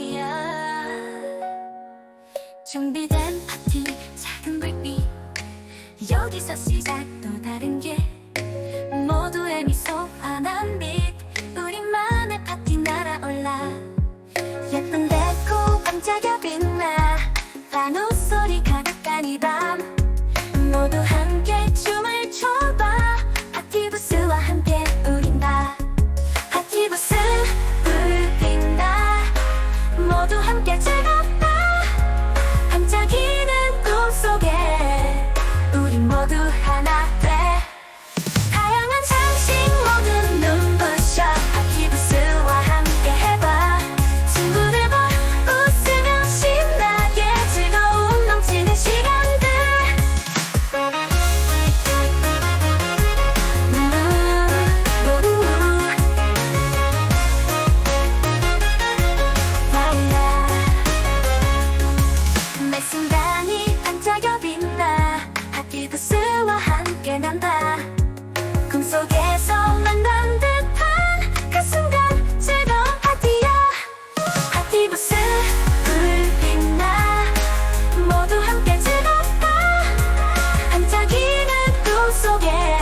거야. 준비된 파티 작은 불빛. 여기서 시작 또 다른 게. 모두의 미소 환한 빛. 우리만의 파티 날아올라. 예쁜 데코 반짝여 빛나. 반우 소리가 가득한 이밤. 모두 함께 Yeah.